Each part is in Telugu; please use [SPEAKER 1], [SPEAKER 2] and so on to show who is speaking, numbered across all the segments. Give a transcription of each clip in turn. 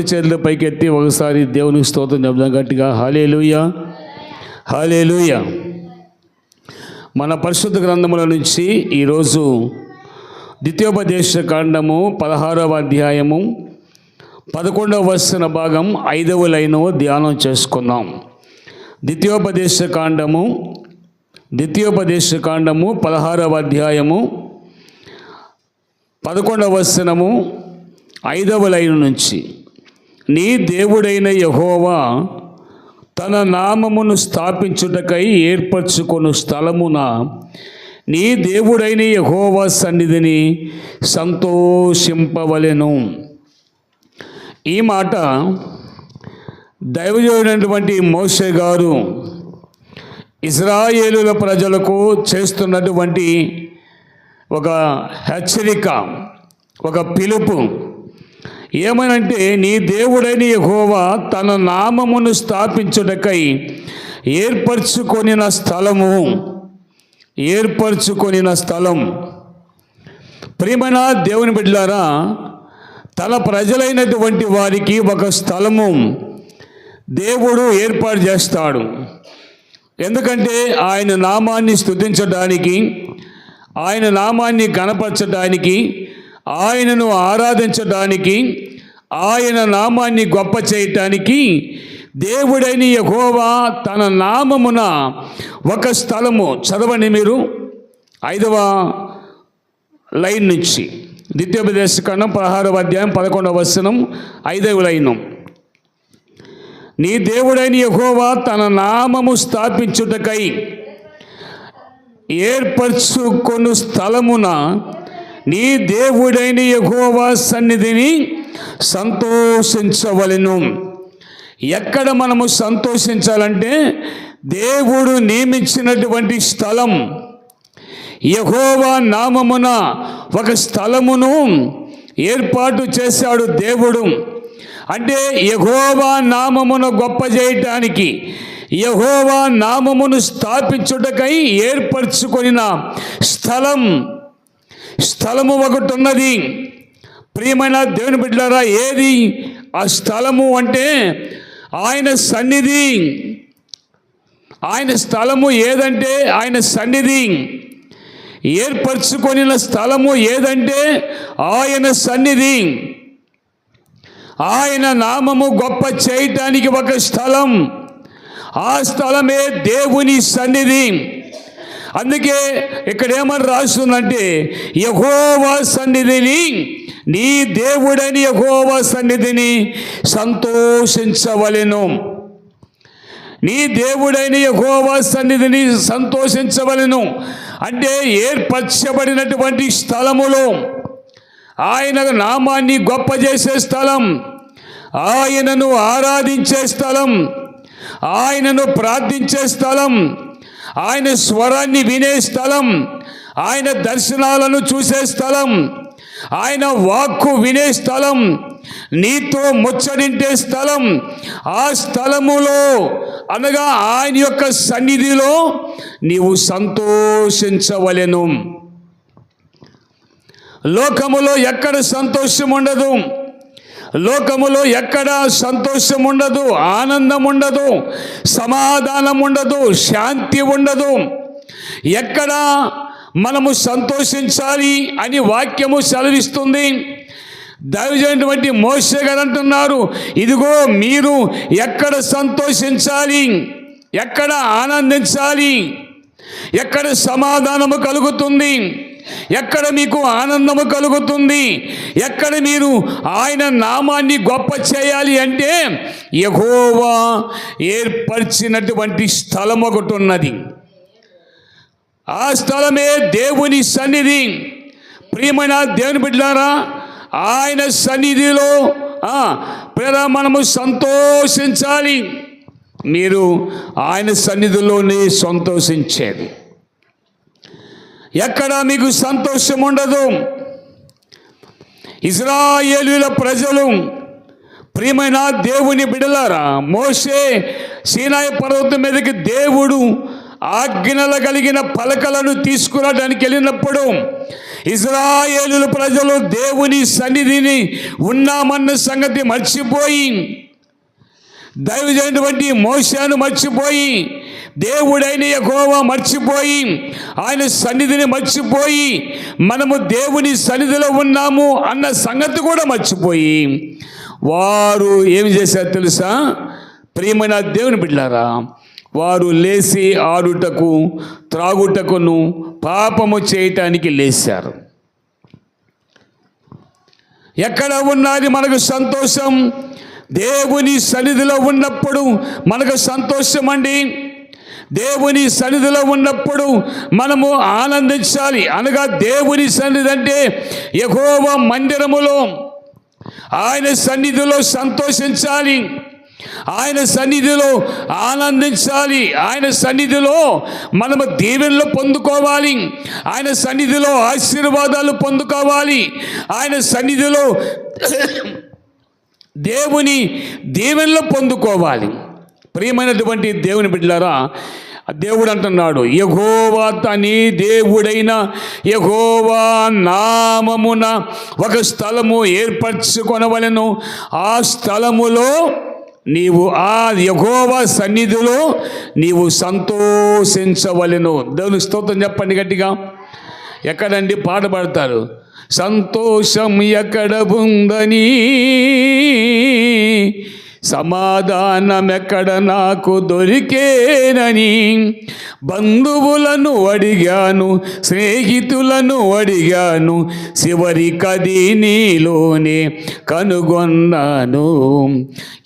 [SPEAKER 1] చేతుల పైకెత్తి ఒకసారి దేవునికి స్తోత్రం చెప్దాం గట్టిగా. హాలేలుయ హాలేలుయ మన పరిశుద్ధ గ్రంథముల నుంచి ఈరోజు ద్వితీయోపదేశ కాండము పదహారవ అధ్యాయము పదకొండవ వస్తున్న భాగం ఐదవ లైను ధ్యానం చేసుకుందాం. ద్వితీయోపదేశ కాండము ద్వితీయోపదేశ కాండము పదహారవ అధ్యాయము పదకొండవ వచనము ఐదవ లైను నుంచి. నీ దేవుడైన యహోవా తన నామమును స్థాపించుటకై ఏర్పరచుకొను స్థలమున నీ దేవుడైన యహోవా సన్నిధిని సంతోషింపవలెను. ఈ మాట దైవజనుడైనటువంటి మోషే గారు ఇజ్రాయేలుల ప్రజలకు చేస్తున్నటువంటి ఒక హెచ్చరిక ఒక పిలుపు ఏమనంటే నీ దేవుడైన యహోవా తన నామమును స్థాపించుటకై ఏర్పరచుకొనిన స్థలము. ఏర్పరచుకొనిన స్థలం. ప్రియమైన దేవుని బిడ్డలారా తన ప్రజలైనటువంటి వారికి ఒక స్థలము దేవుడు ఏర్పాటు చేస్తాడు. ఎందుకంటే ఆయన నామాన్ని స్థుతించడానికి ఆయన నామాన్ని కనపరచడానికి ఆయనను ఆరాధించడానికి ఆయన నామాన్ని గొప్ప చేయటానికి దేవుడైన యహోవా తన నామమున ఒక స్థలము చదవండి మీరు. ఐదవ లైన్ నుంచి ద్వితీయోపదేశ ఖండం పదహారవ అధ్యాయం పదకొండవ వచనం ఐదవ లైను. నీ దేవుడైన యహోవా తన నామము స్థాపించుటకై ఏర్పరచుకొను స్థలమున నీ దేవుడైన ఎగోవా సన్నిధిని సంతోషించవలెను. ఎక్కడ మనము సంతోషించాలంటే దేవుడు నియమించినటువంటి స్థలం. యహోవా నామమున ఒక స్థలమును ఏర్పాటు చేశాడు దేవుడు. అంటే యహోవా నామమును గొప్ప చేయటానికి యహోవా నామమును స్థాపించుటకై ఏర్పరచుకొనిన స్థలం స్థలము ఒకటి ఉన్నది ప్రియమైన దేవుని బిడ్డలారా ఏది? ఆ స్థలము అంటే ఆయన సన్నిధి. ఆయన స్థలము ఏదంటే ఆయన సన్నిధి. ఏర్పరచుకొనిన స్థలము ఏదంటే ఆయన సన్నిధి. ఆయన నామము గొప్ప చేయటానికి ఒక స్థలం. ఆ స్థలమే దేవుని సన్నిధి. అందుకే ఇక్కడ ఏమని రాస్తుందంటే యహోవా సన్నిధిని నీ దేవుడని యహోవా సన్నిధిని సంతోషించవలెను. నీ దేవుడైన యహోవా సన్నిధిని సంతోషించవలెను. అంటే ఏర్పరచబడినటువంటి స్థలములో ఆయన నామాన్ని గొప్ప చేసే స్థలం ఆయనను ఆరాధించే స్థలం ఆయనను ప్రార్థించే స్థలం ఆయన స్వరాన్ని వినే స్థలం ఆయన దర్శనాలను చూసే స్థలం ఆయన వాక్కు వినే స్థలం నీతో ముచ్చడింటే స్థలం ఆ స్థలములో అనగా ఆయన యొక్క సన్నిధిలో నీవు సంతోషించవలెను. లోకములో ఎక్కడ సంతోషం ఉండదు లోకములో ఎక్కడ సంతోషం ఉండదు ఆనందం ఉండదు సమాధానం ఉండదు శాంతి ఉండదు. ఎక్కడ మనము సంతోషించాలి అని వాక్యము సెలవిస్తుంది. దైవజైనటువంటి మోసే గారు అంటున్నారు ఇదిగో మీరు ఎక్కడ సంతోషించాలి? ఎక్కడ ఆనందించాలి? ఎక్కడ సమాధానము కలుగుతుంది? ఎక్కడ మీకు ఆనందము కలుగుతుంది? ఎక్కడ మీరు ఆయన నామాన్ని గొప్ప చేయాలి అంటే యహోవా ఏర్పరిచినటువంటి స్థలం ఒకటి ఉన్నది. ఆ స్థలమే దేవుని సన్నిధి. ప్రియమైన దేవుని బిడ్డారా ఆయన సన్నిధిలో ఆ, ప్రేర మనము సంతోషించాలి. మీరు ఆయన సన్నిధిలోనే సంతోషించేది. ఎక్కడ మీకు సంతోషం ఉండదు. ఇజ్రాయేలుల ప్రజలు ప్రియమైన దేవుని బిడలారా మోసే సీనాయ పర్వతం మీదకి దేవుడు ఆజ్ఞలు కలిగిన పలకలను తీసుకురావడానికి వెళ్ళినప్పుడు ఇజ్రాయేలు ప్రజలు దేవుని సన్నిధిని ఉన్నామన్న సంగతి మర్చిపోయి దైవజైనటువంటి మోశాను మర్చిపోయి దేవుడైన యెహోవా మర్చిపోయి ఆయన సన్నిధిని మర్చిపోయి మనము దేవుని సన్నిధిలో ఉన్నాము అన్న సంగతి కూడా మర్చిపోయి వారు ఏమి చేశారు తెలుసా? ప్రియమైన దేవుని బిడ్డారా వారు లేచి ఆడుటకు త్రాగుటకును పాపము చేయటానికి లేచారు ఎక్కడ ఉన్నది మనకు సంతోషం? దేవుని సన్నిధిలో ఉన్నప్పుడు మనకు సంతోషం అండి దేవుని సన్నిధిలో ఉన్నప్పుడు మనము ఆనందించాలి. అనగా దేవుని సన్నిధి అంటే ఎగోవ మందిరములో ఆయన సన్నిధిలో సంతోషించాలి. ఆయన సన్నిధిలో ఆనందించాలి. ఆయన సన్నిధిలో మనము దీవెనలు పొందుకోవాలి. ఆయన సన్నిధిలో ఆశీర్వాదాలు పొందుకోవాలి. ఆయన సన్నిధిలో దేవుని దీవెనలు పొందుకోవాలి. ప్రియమైనటువంటి దేవుని బిడ్డలారా దేవుడు అంటున్నాడు యహోవా తని దేవుడైన యహోవా నామమున ఒక స్థలము ఏర్పరచుకొనవలను. ఆ స్థలములో నీవు ఆ యహోవా సన్నిధిలో నీవు సంతోషించవలెను. దేవుని స్తోత్రం చెప్పండి గట్టిగా. ఎక్కడండి పాట పాడతారు? సంతోషం ఎక్కడ ఉందని సమాధానమెక్కడ నాకు దొరికేనని బంధువులను అడిగాను స్నేహితులను అడిగాను చివరికది నీలోనే కనుగొన్నాను.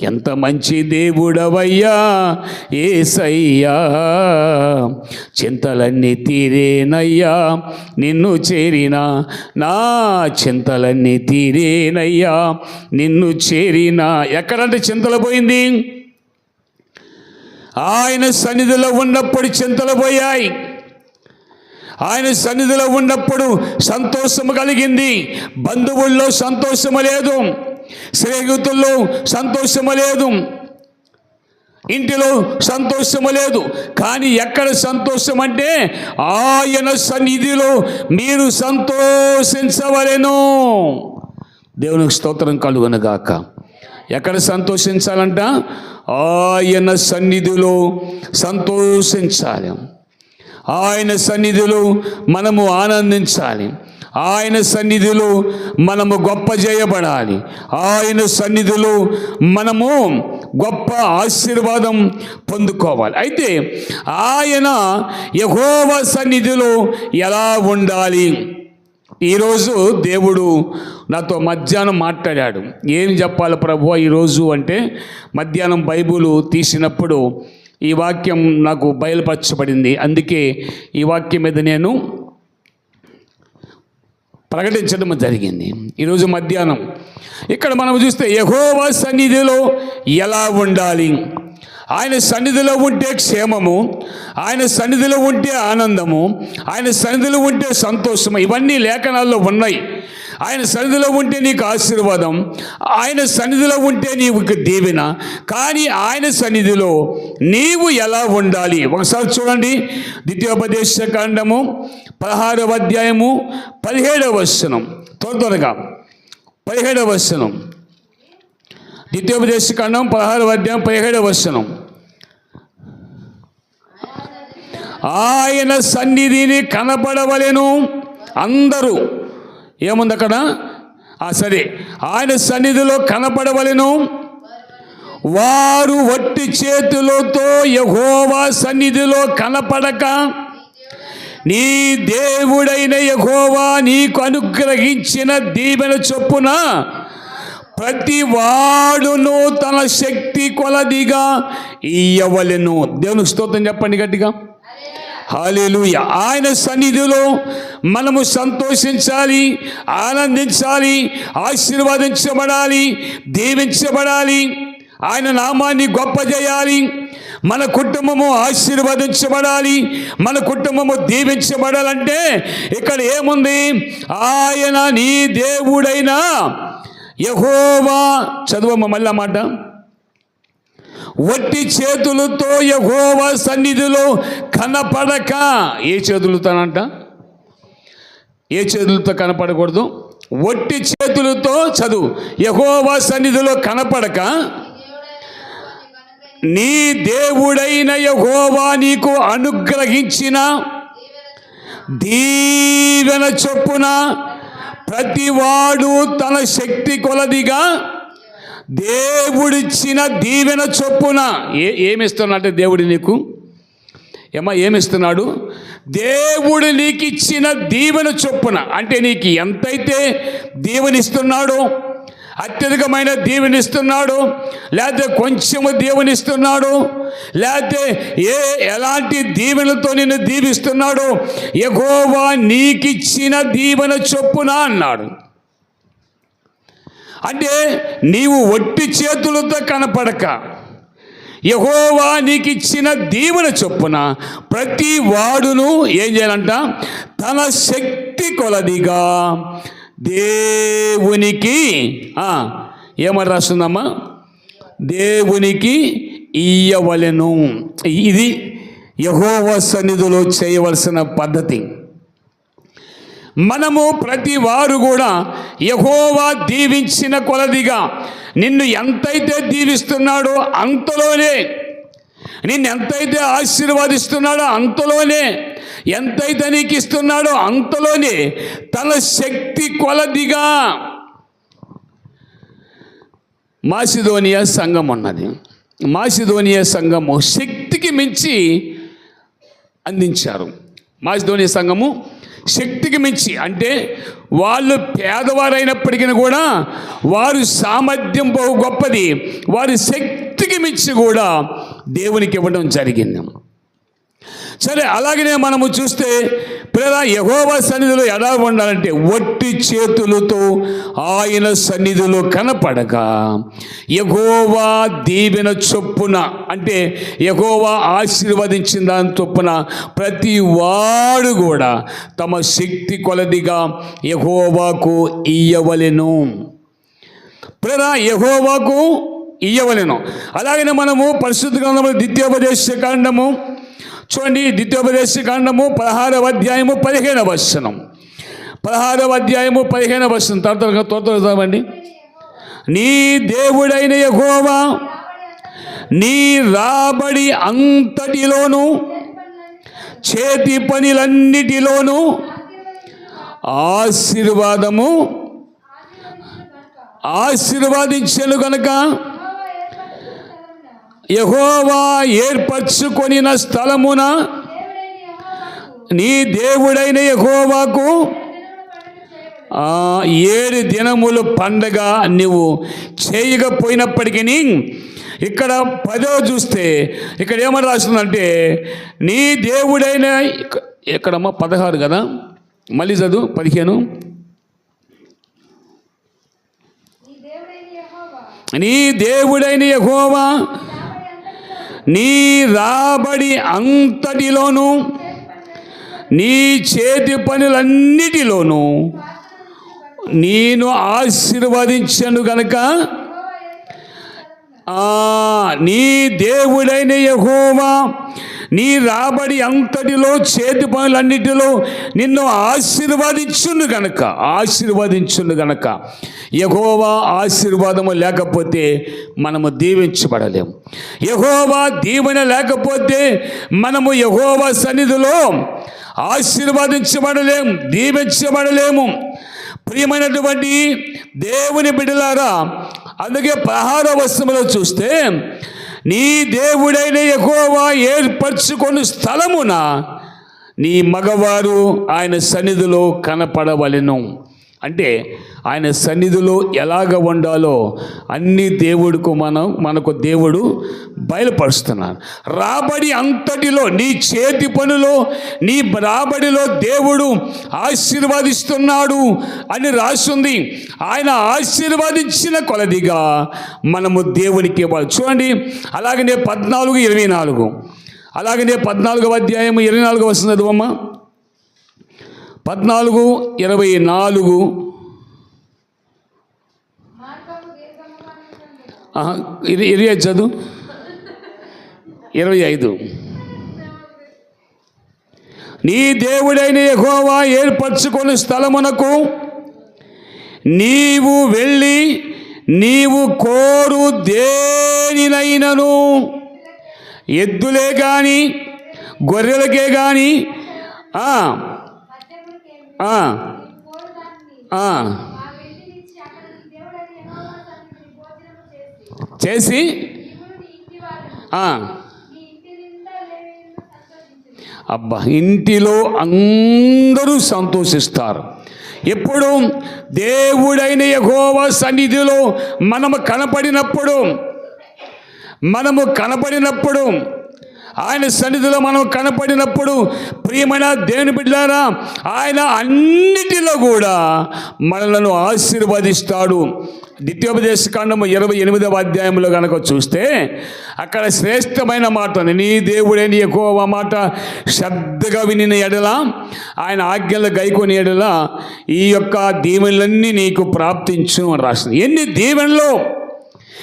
[SPEAKER 1] ఎంత మంచి దేవుడవయ్యా ఏసయ్యా చింతలన్నీ తీరేనయ్యా నిన్ను చేరిన నా చింతలన్నీ తీరేనయ్యా నిన్ను చేరిన ఎక్కడంటే చింతలు పోయింది ఆయన సన్నిధిలో ఉన్నప్పుడు చింతలు పోయాయి ఆయన సన్నిధిలో ఉన్నప్పుడు సంతోషము కలిగింది. బంధువుల్లో సంతోషము లేదు. స్నేహితుల్లో సంతోషము లేదు. ఇంటిలో సంతోషము లేదు. కానీ ఎక్కడ సంతోషం అంటే ఆయన సన్నిధిలో మీరు సంతోషించవలేను. దేవునికి స్తోత్రం కలుగునగాక. ఎక్కడ సంతోషించాలంట? ఆయన సన్నిధిలో సంతోషించాలి. ఆయన సన్నిధిలో మనము ఆనందించాలి. ఆయన సన్నిధిలో మనము గొప్ప చేయబడాలి ఆయన సన్నిధిలో మనము గొప్ప ఆశీర్వాదం పొందుకోవాలి. అయితే ఆయన యహోవ సన్నిధిలో ఎలా ఉండాలి? ఈరోజు దేవుడు నాతో మధ్యాహ్నం మాట్లాడాడు. ఏం చెప్పాలి ప్రభు ఈరోజు అంటే మధ్యాహ్నం బైబుల్ తీసినప్పుడు ఈ వాక్యం నాకు బయలుపరచబడింది. అందుకే ఈ వాక్యం మీద నేను ప్రకటించడం జరిగింది. ఈరోజు మధ్యాహ్నం. ఇక్కడ మనం చూస్తే యహోవా సన్నిధిలో ఎలా ఉండాలి? ఆయన సన్నిధిలో ఉంటే క్షేమము ఆయన సన్నిధిలో ఉంటే ఆనందము ఆయన సన్నిధిలో ఉంటే సంతోషము. ఇవన్నీ లేఖనాల్లో ఉన్నాయి. ఆయన సన్నిధిలో ఉంటే నీకు ఆశీర్వాదం ఆయన సన్నిధిలో ఉంటే నీకు దీవెన. కానీ ఆయన సన్నిధిలో నీవు ఎలా ఉండాలి? ఒకసారి చూడండి. ద్వితీయోపదేశ కాండము పదహారవ అధ్యాయము పదిహేడవ వచనం. త్వర త్వరగా. పదిహేడవ వచనం. ద్వితీయోపదేశ కాండం పదహారవ అధ్యాయం పదిహేడవ వచనం. ఆయన సన్నిధిని కనపడవలెను అందరూ ఏముంది అక్కడ ఆ సరే. ఆయన సన్నిధిలో కనపడవలెను వారు వట్టి చేతులతో యహోవా సన్నిధిలో కనపడక నీ దేవుడైన యహోవా నీకు అనుగ్రహించిన దీవెన చొప్పున ప్రతి వాడును తన శక్తి కొలదిగా ఇయ్యవలెను. దేవుని స్తోత్రం చెప్పండి గట్టిగా. హాలేలుయ. ఆయన సన్నిధిలో మనము సంతోషించాలి ఆనందించాలి ఆశీర్వదించబడాలి దీవించబడాలి. ఆయన నామాన్ని గొప్ప చేయాలి. మన కుటుంబము ఆశీర్వదించబడాలి. మన కుటుంబము దీవించబడాలంటే ఇక్కడ ఏముంది? ఆయన నీ దేవుడైనా యహోవా. చదువమ్మ మళ్ళీ మాట. వట్టి చేతులతో యహోవ సన్నిధిలో కనపడక. ఏ చేతులతోనంట? ఏ చేతులతో కనపడకూడదు? వట్టి చేతులతో చదువు. యహోవా సన్నిధిలో కనపడక. నీ దేవుడైన యహోవా నీకు అనుగ్రహించిన దీవెన చొప్పున ప్రతివాడు తన శక్తి కొలదిగా దేవుడిచ్చిన దీవెన చొప్పున. ఏ ఏమిస్తున్నట్టే దేవుడు నీకు? ఏమా ఏమిస్తున్నాడు? దేవుడు నీకు ఇచ్చిన దీవెన చొప్పున. అంటే నీకు ఎంతైతే దీవెనిస్తున్నాడో అత్యధికమైన దీవెనిస్తున్నాడు లేకపోతే కొంచెము దీవెనిస్తున్నాడు లేకపోతే ఏ ఎలాంటి దీవెనలతో నిన్ను దీవిస్తున్నాడు ఎగోవా నీకిచ్చిన దీవెన చొప్పున అన్నాడు. అంటే నీవు ఒట్టి చేతులతో కనపడక. యహోవా నీకు ఇచ్చిన దీవెన చొప్పున ప్రతి వాడును ఏం చేయాలంట? తన శక్తి కొలదిగా. దేవునికి ఏమని రాస్తుందమ్మా? దేవునికి ఇయ్యవలెను. ఇది యహోవ సన్నిధిలో చేయవలసిన పద్ధతి. మనము ప్రతి వారు కూడా యహోవా దీవించిన కొలదిగా నిన్ను ఎంతైతే దీవిస్తున్నాడో అంతలోనే నిన్ను ఎంతైతే ఆశీర్వాదిస్తున్నాడో అంతలోనే ఎంతైతే నీకు ఇస్తున్నాడో అంతలోనే తన శక్తి కొలదిగా మాసిధోనియా సంఘం ఉన్నది. మాసిధోనియా సంఘము శక్తికి మించి అందించారు. మాసిధోనియా సంఘము శక్తికి మించి అంటే వాళ్ళు పేదవారైనప్పటికీ కూడా వారు సామర్థ్యం బహు గొప్పది వారి శక్తికి మించి కూడా దేవునికి ఇవ్వడం జరిగింది. సరే అలాగనే మనము చూస్తే పిల్లల యహోవ సన్నిధిలో ఎలా ఉండాలంటే ఒట్టి చేతులతో ఆయన సన్నిధిలో కనపడక. యహోవా దీవెన చొప్పున అంటే యహోవా ఆశీర్వదించిన దాని చొప్పున ప్రతి వాడు కూడా తమ శక్తి కొలదిగా యహోవాకు ఇయ్యవలెను. ప్రేర యహోవాకు ఇయ్యవలెను. అలాగనే మనము పరిశుద్ధ గ్రంథంలో ద్వితీయోపదేశ కాండము చూడండి ద్వితీయోపదేశ కాండము పదహారవ అధ్యాయము పదిహేనవ వచనం. పదహారవ అధ్యాయము పదిహేనవ వచనం. తర్వాత త్వర నీ దేవుడైన యహోవా నీ రాబడి అంతటిలోను చేతి పనులన్నిటిలోనూ ఆశీర్వాదము ఆశీర్వాదించను కనుక యహోవా ఏర్పరచుకొనిన స్థలమున నీ దేవుడైన యహోవాకు ఏడు దినములు పండగ నువ్వు చేయకపోయినప్పటికీ ఇక్కడ పదో చూస్తే ఇక్కడ ఏమని రాస్తుందంటే నీ దేవుడైన ఇక్క- ఎక్కడమ్మా? పదహారు కదా? మళ్ళీ చదువు పదిహేను. నీ దేవుడైన యహోవా నీ రాబడి అంతటిలోనూ నీ చేతి పనులన్నిటిలోనూ నేను ఆశీర్వదించను గనక నీ దేవుడైన యహోవా నీ రాబడి అంతటిలో చేతి పనులన్నిటిలో నిన్ను ఆశీర్వదించును గనక ఆశీర్వదించును గనక. యహోవా ఆశీర్వాదము లేకపోతే మనము దీవించబడలేము. యహోవా దీవెన లేకపోతే మనము యహోవా సన్నిధిలో ఆశీర్వదించబడలేము దీవించబడలేము. ప్రియమైనటువంటి దేవుని బిడలారా అందుకే పదహార వస్త్రములో చూస్తే నీ దేవుడైన ఎక్కువ ఏర్పరచుకొని స్థలమున నీ మగవారు ఆయన సన్నిధిలో కనపడవలెను. అంటే ఆయన సన్నిధిలో ఎలాగ ఉండాలో అన్ని దేవుడికి మనం మనకు దేవుడు బయలుపరుస్తున్నాడు. రాబడి అంతటిలో నీ చేతి పనులో నీ రాబడిలో దేవుడు ఆశీర్వదిస్తున్నాడు అని రాసింది. ఆయన ఆశీర్వదించిన కొలదిగా మనము దేవునికి ఇవ్వాలి. చూడండి అలాగనే పద్నాలుగు ఇరవై నాలుగు. అలాగనే పద్నాలుగవ అధ్యాయం ఇరవై నాలుగు వస్తుంది అమ్మ పద్నాలుగు ఇరవై నాలుగు. ఇది ఇరవై ఐదు చదువు? ఇరవై ఐదు. నీ దేవుడైన యహోవా ఏర్పరచుకొని స్థలమునకు నీవు వెళ్ళి నీవు కోరు దేనినైనను? ఎద్దులే కానీ గొర్రెలకే కానీ చేసి అబ్బా ఇంటిలో అందరూ సంతోషిస్తారు. ఎప్పుడు దేవుడైన యెహోవా సన్నిధిలో మనము కనపడినప్పుడు మనము కనపడినప్పుడు ఆయన సన్నిధిలో మనం కనపడినప్పుడు ప్రియమైన దేవుని బిడ్డారా ఆయన అన్నిటిలో కూడా మనలను ఆశీర్వదిస్తాడు. ద్వితీయోపదేశ ఇరవై ఎనిమిదవ అధ్యాయంలో కనుక చూస్తే అక్కడ శ్రేష్టమైన మాట నీ దేవుడే నీ ఎక్కువ మాట శ్రద్ధగా వినిన ఎడల ఆయన ఆజ్ఞలు గైకొని ఎడల ఈ యొక్క దీవెనలన్నీ నీకు ప్రాప్తించు అని రాసింది. ఎన్ని దీవెనలో?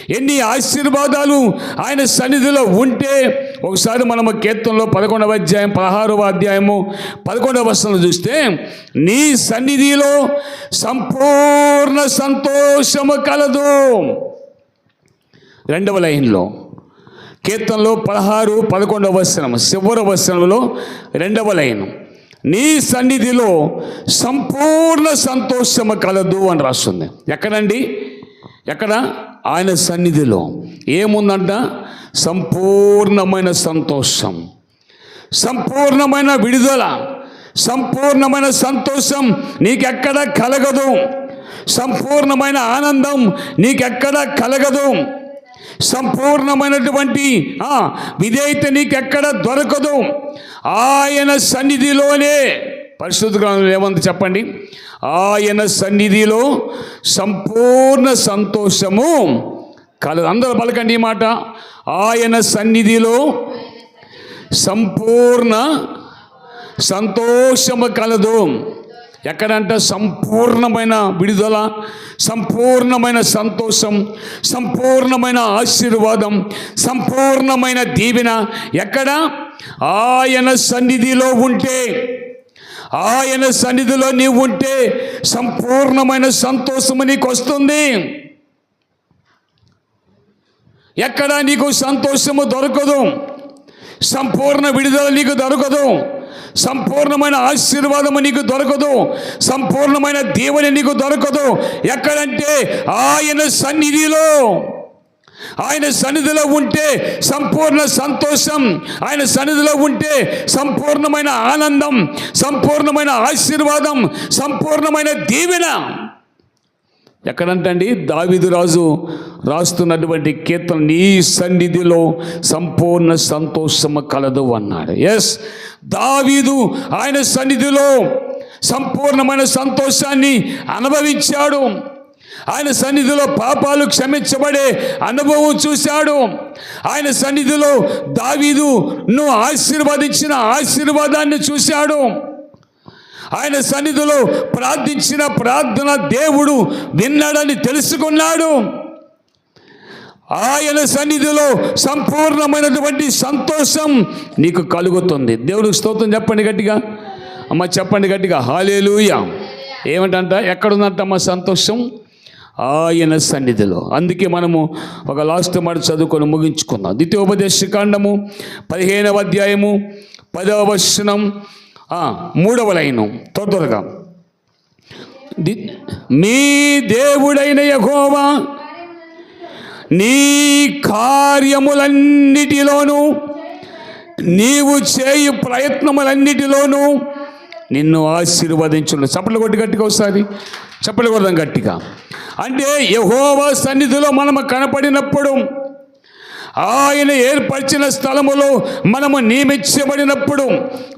[SPEAKER 1] ఎన్ని ఆశీర్వాదాలు ఆయన సన్నిధిలో ఉంటే ఒకసారి మనము కీర్తనలో పదకొండవ అధ్యాయం పదహారవ అధ్యాయము పదకొండవ వర్షంలో చూస్తే నీ సన్నిధిలో సంపూర్ణ సంతోషము కలదు. రెండవ లైన్లో కీర్తనలో పదహారు పదకొండవ వచనం చివరి వచనంలో రెండవ లైన్ నీ సన్నిధిలో సంపూర్ణ సంతోషము కలదు అని రాస్తుంది. ఎక్కడండి? ఎక్కడ? ఆయన సన్నిధిలో ఏముందంట? సంపూర్ణమైన సంతోషం. సంపూర్ణమైన విడుదల. సంపూర్ణమైన సంతోషం నీకెక్కడ కలగదు. సంపూర్ణమైన ఆనందం నీకెక్కడ కలగదు. సంపూర్ణమైనటువంటి విధేయత నీకెక్కడ దొరకదు. ఆయన సన్నిధిలోనే పరిశుద్ధ గ్రంథంలో ఏమంది చెప్పండి? ఆయన సన్నిధిలో సంపూర్ణ సంతోషము కలదు. అందరూ పలకండి ఈ మాట. ఆయన సన్నిధిలో సంపూర్ణ సంతోషము కలదు. ఎక్కడంటే? సంపూర్ణమైన విడుదల సంపూర్ణమైన సంతోషం సంపూర్ణమైన ఆశీర్వాదం సంపూర్ణమైన దీవెన ఎక్కడ? ఆయన సన్నిధిలో ఉంటే. ఆయన సన్నిధిలో నీవు ఉంటే సంపూర్ణమైన సంతోషము నీకు వస్తుంది ఎక్కడ నీకు సంతోషము దొరకదు సంపూర్ణ విడుదల నీకు దొరకదు సంపూర్ణమైన ఆశీర్వాదము నీకు దొరకదు సంపూర్ణమైన దేవుని నీకు దొరకదు. ఎక్కడంటే ఆయన సన్నిధిలో. ఆయన సన్నిధిలో ఉంటే సంపూర్ణ సంతోషం. ఆయన సన్నిధిలో ఉంటే సంపూర్ణమైన ఆనందం సంపూర్ణమైన ఆశీర్వాదం సంపూర్ణమైన దీవెన. ఎక్కడంటండి? దావిదు రాజు రాస్తున్నటువంటి కీర్తన నీ సన్నిధిలో సంపూర్ణ సంతోషము కలదు అన్నాడు. ఎస్ దావీదు ఆయన సన్నిధిలో సంపూర్ణమైన సంతోషాన్ని అనుభవించాడు. ఆయన సన్నిధిలో పాపాలు క్షమించబడే అనుభవం చూశాడు. ఆయన సన్నిధిలో దావీదును ఆశీర్వదించిన ఆశీర్వాదాన్ని చూశాడు. ఆయన సన్నిధిలో ప్రార్థించిన ప్రార్థన దేవుడు విన్నాడని తెలుసుకున్నాడు. ఆయన సన్నిధిలో సంపూర్ణమైనటువంటి సంతోషం నీకు కలుగుతుంది. దేవుడికి స్తోత్రం చెప్పండి గట్టిగా. అమ్మ చెప్పండి గట్టిగా. హాలేలుయ. ఏమిటంట? ఎక్కడుందంట అమ్మ సంతోషం? ఆయన సన్నిధిలో. అందుకే మనము ఒక లాస్ట్ మాట చదువుకొని ముగించుకుందాం. ద్వితీయోపదేశ కాండము పదిహేనవ అధ్యాయము పదవ వచనం మూడవ లైను. త్వర త్వరగా మీ దేవుడైన యహోవా నీ కార్యములన్నిటిలోనూ నీవు చేయు ప్రయత్నములన్నిటిలోనూ నిన్ను ఆశీర్వదించును. చప్పట్లు కొట్టి గట్టిగా ఒకసారి. చప్పట్లు గట్టిగా. అంటే యహోవా సన్నిధిలో మనము కనపడినప్పుడు ఆయన ఏర్పరిచిన స్థలములో మనము నియమించబడినప్పుడు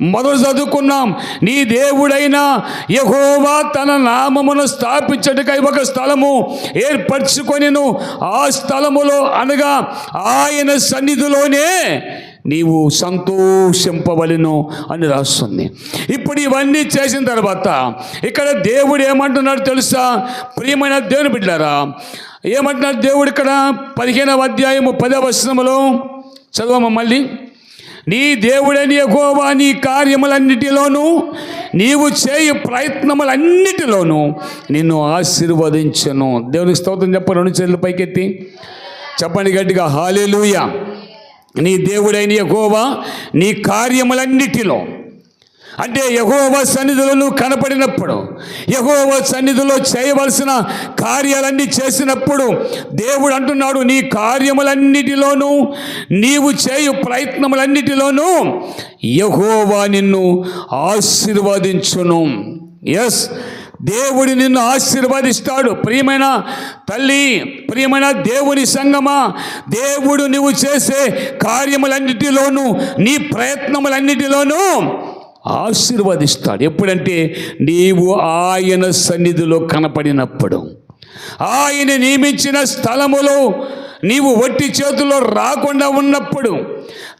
[SPEAKER 1] మొదలు చదువుకున్నాం. నీ దేవుడైన యహోవా తన నామమును స్థాపించటకై ఒక స్థలము ఏర్పరచుకొనిను. ఆ స్థలములో అనగా ఆయన సన్నిధిలోనే నీవు సంతోషింపవలను అని రాస్తుంది. ఇప్పుడు ఇవన్నీ చేసిన తర్వాత ఇక్కడ దేవుడు ఏమంటున్నాడు తెలుసా? ప్రియమైన దేవుని బిడ్డారా ఏమంటున్నాడు దేవుడు ఇక్కడ? పదిహేనవ అధ్యాయము పదవ వచనములో చదవము మళ్ళీ. నీ దేవుడని ఎగోవా నీ కార్యములన్నిటిలోనూ నీవు చేయి ప్రయత్నములన్నిటిలోనూ నిన్ను ఆశీర్వదించను. దేవునికి స్తోత్రం చెప్ప రెండు చేతులు పైకెత్తి. చెప్పండి గట్టిగా హాలేలుయ నీ దేవుడైన ఎగోవా నీ కార్యములన్నిటిలో అంటే యహోవ సన్నిధిలో నువ్వు కనపడినప్పుడు యహోవ సన్నిధిలో చేయవలసిన కార్యాలన్నీ చేసినప్పుడు దేవుడు అంటున్నాడు నీ కార్యములన్నిటిలోనూ నీవు చేయు ప్రయత్నములన్నిటిలోనూ యహోవా నిన్ను ఆశీర్వదించును. ఎస్ దేవుడు నిన్ను ఆశీర్వదిస్తాడు. ప్రియమైన తల్లి ప్రియమైన దేవుని సంగమా దేవుడు నువ్వు చేసే కార్యములన్నిటిలోనూ నీ ప్రయత్నములన్నిటిలోనూ ఆశీర్వదిస్తాడు. ఎప్పుడంటే నీవు ఆయన సన్నిధిలో కనపడినప్పుడు ఆయన నియమించిన స్థలములో నీవు వట్టి చేతుల్లో రాకుండా ఉన్నప్పుడు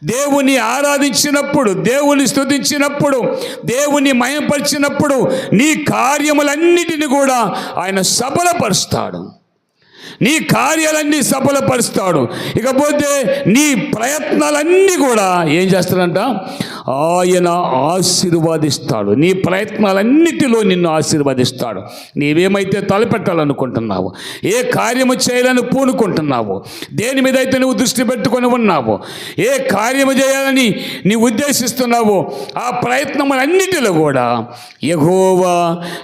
[SPEAKER 1] దేవుని ఆరాధించినప్పుడు దేవుని స్థుతించినప్పుడు దేవుని మయంపరిచినప్పుడు నీ కార్యములన్నిటిని కూడా ఆయన సఫలపరుస్తాడు నీ కార్యాలన్నీ సఫలపరుస్తాడు ఇకపోతే నీ ప్రయత్నాలన్నీ కూడా ఏం చేస్తాడంట? ఆయన ఆశీర్వదిస్తాడు. నీ ప్రయత్నాలన్నిటిలో నిన్ను ఆశీర్వదిస్తాడు. నీవేమైతే తలపెట్టాలనుకుంటున్నావు ఏ కార్యము చేయాలని పూనుకుంటున్నావు దేని మీద అయితే నువ్వు దృష్టి పెట్టుకొని ఉన్నావు ఏ కార్యము చేయాలని నీ ఉద్దేశిస్తున్నావో ఆ ప్రయత్నములన్నిటిలో కూడా ఎగోవా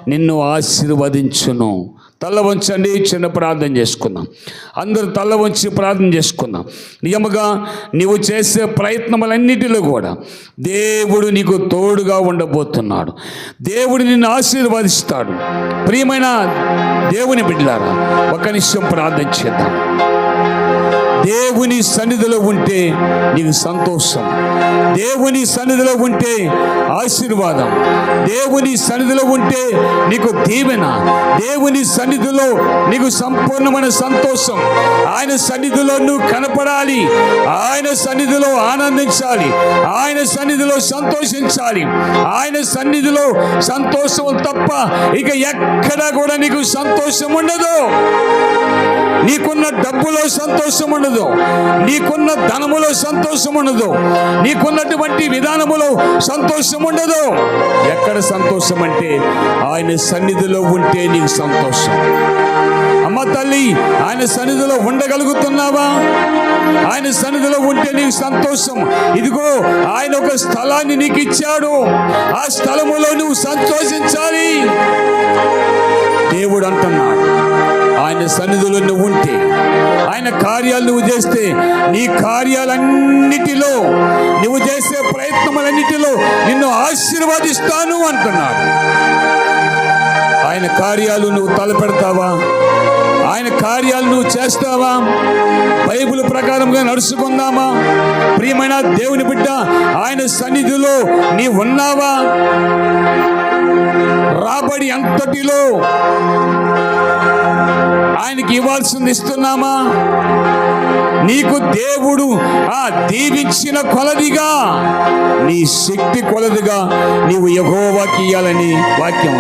[SPEAKER 1] నిన్ను ఆశీర్వదించును. తల్ల వంచండి చిన్న ప్రార్థన చేసుకుందాం. అందరూ తల్ల వంచి ప్రార్థన చేసుకుందాం. నిజముగా నీవు చేసే ప్రయత్నములన్నిటిలో కూడా దేవుడు నీకు తోడుగా ఉండబోతున్నాడు. దేవుడు నిన్ను ఆశీర్వదిస్తాడు. ప్రియమైన దేవుని బిడ్డలారా ఒక నిమిషం ప్రార్థన చేద్దాం. దేవుని సన్నిధిలో ఉంటే నీకు సంతోషం. దేవుని సన్నిధిలో ఉంటే ఆశీర్వాదం. దేవుని సన్నిధిలో ఉంటే నీకు దీవెన. దేవుని సన్నిధిలో నీకు సంపూర్ణమైన సంతోషం. ఆయన సన్నిధిలో నువ్వు కనపడాలి. ఆయన సన్నిధిలో ఆనందించాలి. ఆయన సన్నిధిలో సంతోషించాలి. ఆయన సన్నిధిలో సంతోషం తప్ప ఇక ఎక్కడా కూడా నీకు సంతోషం ఉండదు. నీకున్న డబ్బులో సంతోషం ఉండదు. నీకున్న ధనములో సంతోషం ఉండదు. నీకున్నటువంటి విధానములో సంతోషం ఉండదు. ఎక్కడ సంతోషం అంటే ఆయన సన్నిధిలో ఉంటే నీకు సంతోషం. అమ్మ తల్లి ఆయన సన్నిధిలో ఉండగలుగుతున్నావా? ఆయన సన్నిధిలో ఉంటే నీకు సంతోషం. ఇదిగో ఆయన ఒక స్థలాన్ని నీకు ఇచ్చాడు. ఆ స్థలములో నువ్వు సంతోషించాలి. దేవుడు అంటున్నాడు. ఆయన సన్నిధిలో నువ్వు ఉంటే ఆయన కార్యాలు నువ్వు చేస్తే నీ కార్యాలన్నిటిలో నువ్వు చేసే ప్రయత్నములన్నిటిలో నిన్ను ఆశీర్వదిస్తాను అంటున్నాడు. ఆయన కార్యాలు నువ్వు తలపెడతావా? ఆయన కార్యాలు నువ్వు చేస్తావా? బైబిల్ ప్రకారంగా నడుచుకుందామా? ప్రియమైన దేవుని బిడ్డ ఆయన సన్నిధిలో నీ ఉన్నావా? రాబడి అంతటిలో ఆయనకి ఇవ్వాల్సింది ఇస్తున్నామా? నీకు దేవుడు ఆ దీవించిన కొలదిగా నీ శక్తి కొలదిగా నీవు యహోవాకి ఇయ్యాలని వాక్యం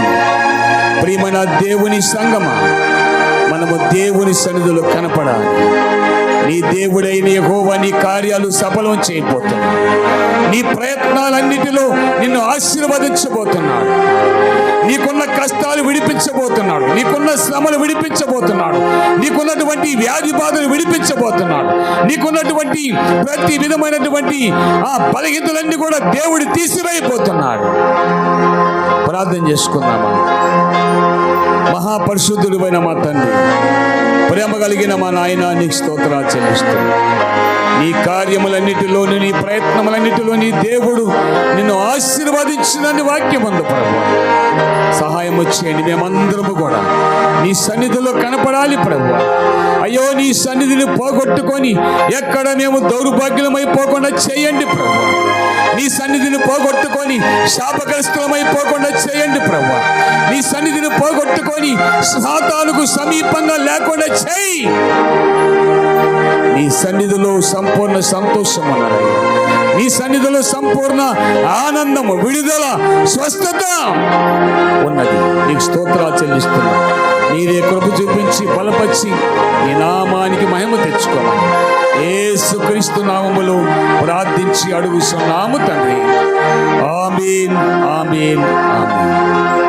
[SPEAKER 1] ప్రియమైన దేవుని సంగమా మనము దేవుని సన్నిధిలో కనపడాలి. నీ దేవుడైన యెహోవా నీ కార్యాలు సఫలం చేయబోతున్నాడు నీ ప్రయత్నాలన్నిటిలో నిన్ను ఆశీర్వదించబోతున్నాడు. నీకున్న కష్టాలు విడిపించబోతున్నాడు. నీకున్న శ్రమలు విడిపించబోతున్నాడు. నీకున్నటువంటి వ్యాధి బాధలు విడిపించబోతున్నాడు. నీకున్నటువంటి ప్రతి విధమైనటువంటి ఆ బలహీనతలన్నీ కూడా దేవుడు తీసివేయబోతున్నాడు. ప్రార్థన చేసుకుందామా? మహాపరిశుద్ధుడు మా తండ్రి ప్రేమ కలిగిన మా నాయన నీకు స్తోత్రాలు చెల్లిస్తున్నాను నీ కార్యములన్నిటిలోని నీ ప్రయత్నములన్నిటిలో నీ దేవుడు నిన్ను ఆశీర్వదించినని వాక్యం ఉంది ప్రభు. సహాయం వచ్చేయండి మేమందరము కూడా. నీ సన్నిధిలో కనపడాలి ప్రభు. అయ్యో నీ సన్నిధిని పోగొట్టుకొని ఎక్కడ మేము దౌర్భాగ్యమైపోకుండా చేయండి ప్రభు. నీ సన్నిధిని పోగొట్టుకొని శాపగ్రస్తులమైపోకుండా చేయండి ప్రభు. నీ సన్నిధిని పోగొట్టుకొని సాతానుకు సమీపంగా లేకుండా చేయి. నీ సన్నిధిలో సంపూర్ణ సంతోషం అన్నారయ్యా నీ సన్నిధిలో సంపూర్ణ ఆనందము విడుదల స్వస్థత ఉన్నది. నీకు స్తోత్రాలు చెల్లిస్తున్నా. నీదే కృప చూపించి బలపరిచి నీ నామానికి మహిమ తెచ్చుకోమని ఏసుక్రీస్తు నామములో ప్రార్థించి అడుగుస్తున్నాము తండ్రి. ఆమీన్ ఆమీన్ ఆమీన్.